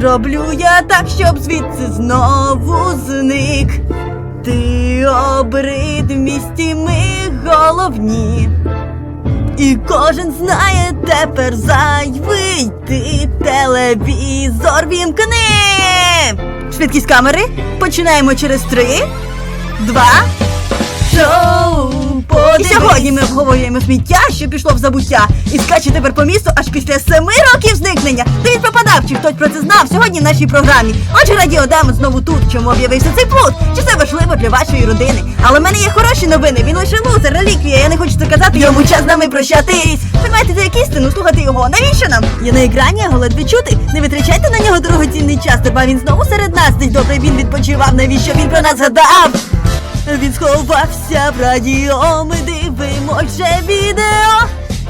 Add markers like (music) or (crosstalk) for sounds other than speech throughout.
зроблю я так, щоб звідси знову зник. Ти обрид в місті ми головні. І кожен знає тепер зайвий ти телевізор вімкни. Швидкість камери. Починаємо через три, два. Шоу! І сьогодні ми обговорюємо сміття, що пішло в забуття, і скаче тепер по місту аж після семи років зникнення. Де він пропадав, чи хтось про це знав сьогодні в нашій програмі. Отже, Радіо Дамо знову тут. Чому об'явився цей плут? Чи це важливо для вашої родини? Але в мене є хороші новини. Він лише лузер, реліквія. Я не хочу це казати. Йому час з нами прощатись. Ви маєте за як істину слухати його. Навіщо нам? Я на екрані, ледве чути. Не витрачайте на нього дорогоцінний час. Тепер він знову серед нас. Десь добре він відпочивав. Навіщо він про нас згадав? Він сховався в радіо, ми дивимось вже відео,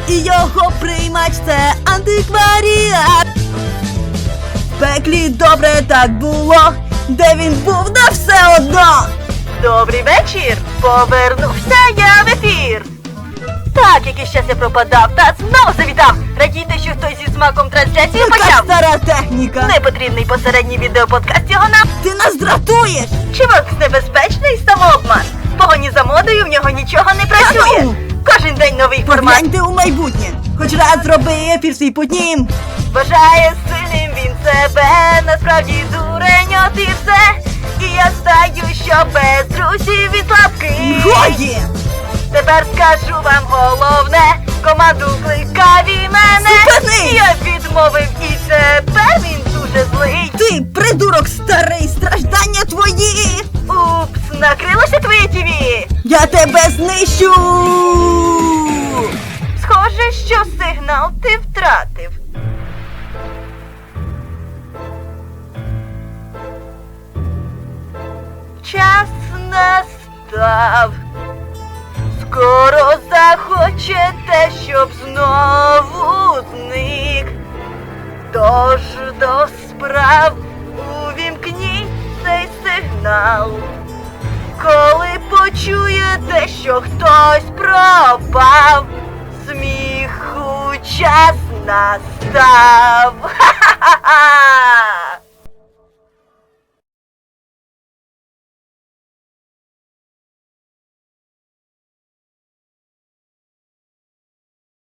і його приймач це антикваріат. В пеклі добре так було, де він був на все одно. Добрий вечір! Повернувся я в ефір. Так, якийсь час я пропадав та знову завітав. Радійте, що хтось зі смаком трансляцію почав. стара техніка. Непотрібний посередній відеоподкаст його нам. Нас дратуєш! Чувак небезпечний самообман. В Погоні за модою в нього нічого не працює. Кожен день новий формат. Погляньте у майбутнє. Хоч раз зроби ефір свій путнім. Вважає сильним він себе, насправді дурень от і все. І я стаю, що без друзів і слабких. Годі! Тепер скажу вам головне, команду кликав і мене. Зупини! Я відмовив і тепер він злий. Ти, придурок старий, страждання твої! Упс, накрилося твоє тіві! Я тебе знищу! Схоже, що сигнал ти втратив. Час настав. Скоро захочете, Тож до справ увімкніть цей сигнал. Коли почуєте, що хтось пропав, сміху час настав. (laughs) Ха-ха-ха!